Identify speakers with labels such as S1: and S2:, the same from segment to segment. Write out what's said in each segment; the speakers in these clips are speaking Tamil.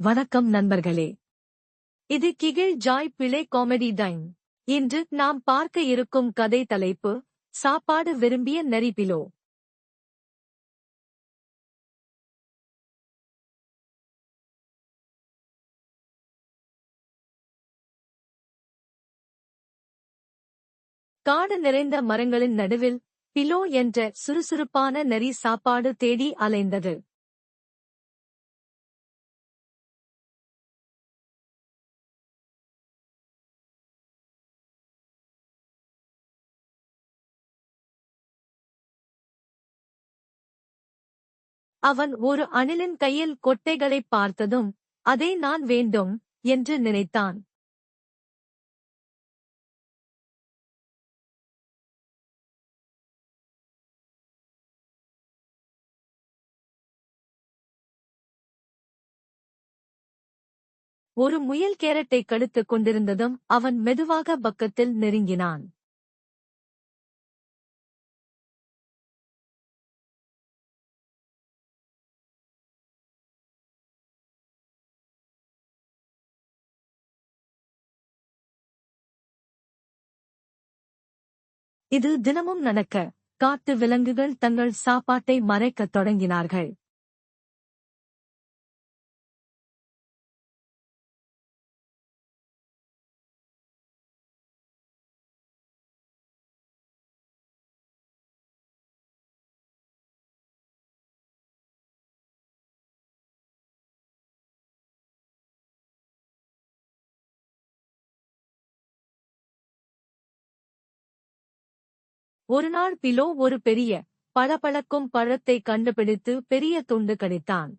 S1: வணக்கம் நண்பர்களே. இது கிகில் ஜாய் பிழை காமெடி டைம். இன்று நாம் பார்க்க இருக்கும் கதை தலைப்பு சாப்பாடு விரும்பிய நரி பிலோ. காடு நிறைந்த மரங்களின் நடுவில் பிலோ என்ற சுறுசுறுப்பான நரி சாப்பாடு தேடி அலைந்தது. அவன் ஒரு அணிலின் கையில் கொட்டைகளைப் பார்த்ததும் அதை நான் வேண்டும் என்று நினைத்தான். ஒரு முயல் கேரட்டை கடுத்துக் கொண்டிருந்ததும் அவன் மெதுவாக பக்கத்தில் நெருங்கினான். இது தினமும் நடக்க காட்டு விலங்குகள் தங்கள் சாப்பாட்டை மறைக்கத் தொடங்கினார்கள். ஒருநாள் பிலோ ஒரு பெரிய பளபளக்கும் பழத்தை கண்டுபிடித்து பெரிய துண்டு கடித்தான்.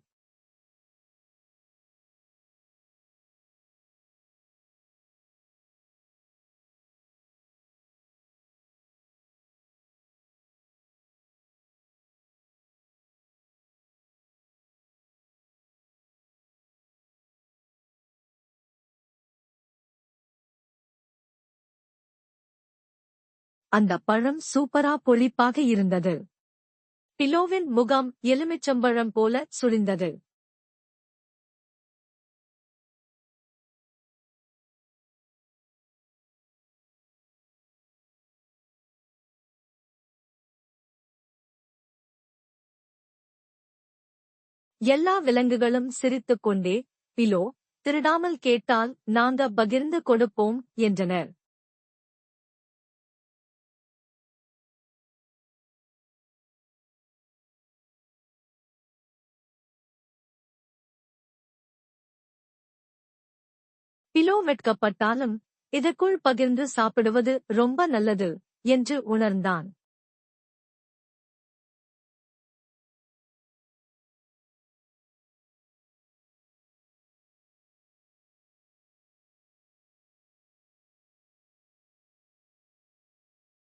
S1: அந்த பழம் சூப்பரா பொழிப்பாக இருந்தது. பிலோவின் முகம் எலுமிச்சம்பழம் போல சுழிந்தது. எல்லா விலங்குகளும் சிரித்துக் கொண்டே பிலோ திருடாமல் கேட்டால் நாங்க பகிர்ந்து கொடுப்போம் என்றனர். பிலோ வெட்கப்பட்டாலும் இதற்குள் பகிர்ந்து சாப்பிடுவது ரொம்ப நல்லது என்று உணர்ந்தான்.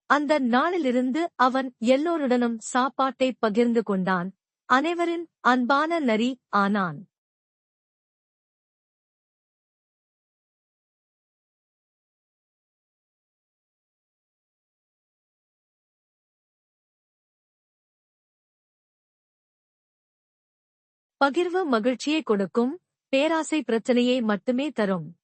S1: அந்த நாளிலிருந்து அவன் எல்லோருடனும் சாப்பாட்டை பகிர்ந்து கொண்டான். அனைவரின் அன்பான நரி ஆனான். பகிர்வு மகிழ்ச்சியை கொடுக்கும் பேராசை பிரச்சனையை மட்டுமே தரும்.